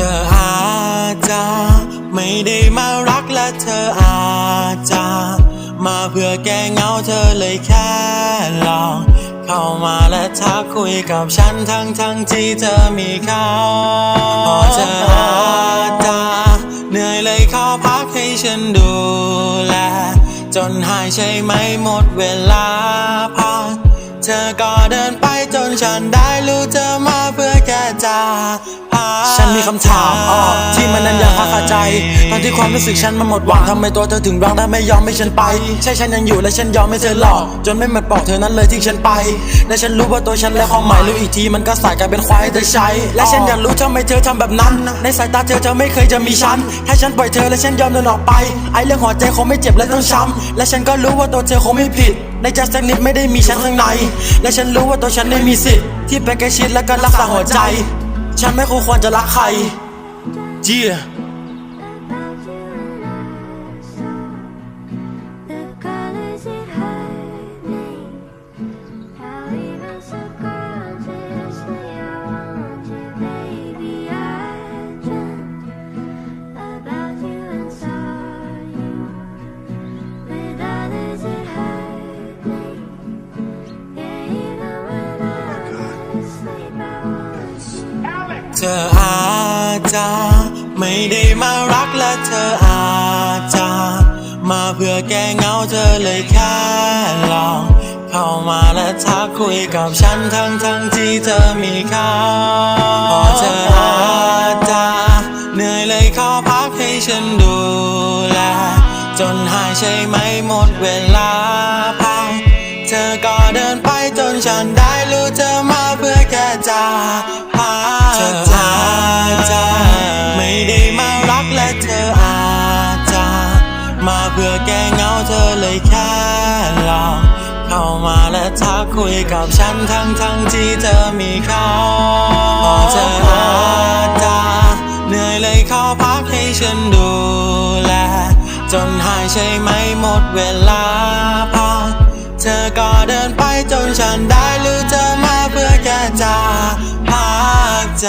ธออาจะได้มารักและเธออาจจะมาเพื่อแก้เหงาเธอเลยแค่ลองเข้ามาและทักคุยกับฉันทั้งทั้งที่เธอมีเขาพอเธออาจจะเหนื่อยเลยขอพักให้ฉันดูแลจนหายใช่ไหมหมดเวลาพักเธอก็เดินไปจนฉันได้รู้เธอ ฉันมีคำถามออที่มันนั้นยังคาคาใจตอนที่ความรู้สึกฉันมันหมดหวังทำไมตัวเธอถึงร้องได้ไม่ยอมให้ฉันไป ใช่ฉันยังอยู่และฉันยอมให้เธอหลอก จนไม่หมดบอกเธอนั้นเลยทิ้งฉันไป และฉันรู้ว่าตัวฉันและความหมายรู้อีกทีมันก็สายกลายเป็นควายเธอใช้ และฉันอยากรู้ทำไมเธอทำแบบนั้น ในสายตาเธอเธอไม่เคยจะมีฉัน ถ้าฉันปล่อยเธอและฉันยอมเดินออกไป ไอเรื่องหัวใจคงไม่เจ็บและต้องช้ำและฉันก็รู้ว่าตัวเธอคงไม่ผิด ในใจสักนิดไม่ได้มีฉันข้างใน และฉันรู้ว่าตัวฉันไม่มีสิทธิ์ที่ไปใกล้ชิดและก็รักษาหัวใจ ฉันไม่คู่ควรจะรักใครเจีย เธออาจจะไม่ได้มารักและเธออาจจะมาเพื่อแก้เหงาเธอเลยแค่ลองเข้ามาและทักคุยกับฉันทั้งทั้งที่เธอมีเขาพอเธออาจจะเหนื่อยเลยขอพักให้ฉันดูแลจนหายใช่ไหมหมดเวลา เพื่อแก้เหงาเธอเลยแค่ลองเข้ามาและทักคุยกับฉันทั้งทั้งที่เธอมีเขาพอเธออาจจะเหนื่อยเลยขอพักให้ฉันดูแล จนหายใช่ไหมหมดเวลาพักเธอก็เดินไปจนฉันได้รู้เธอมาเพื่อแค่จะพักใจ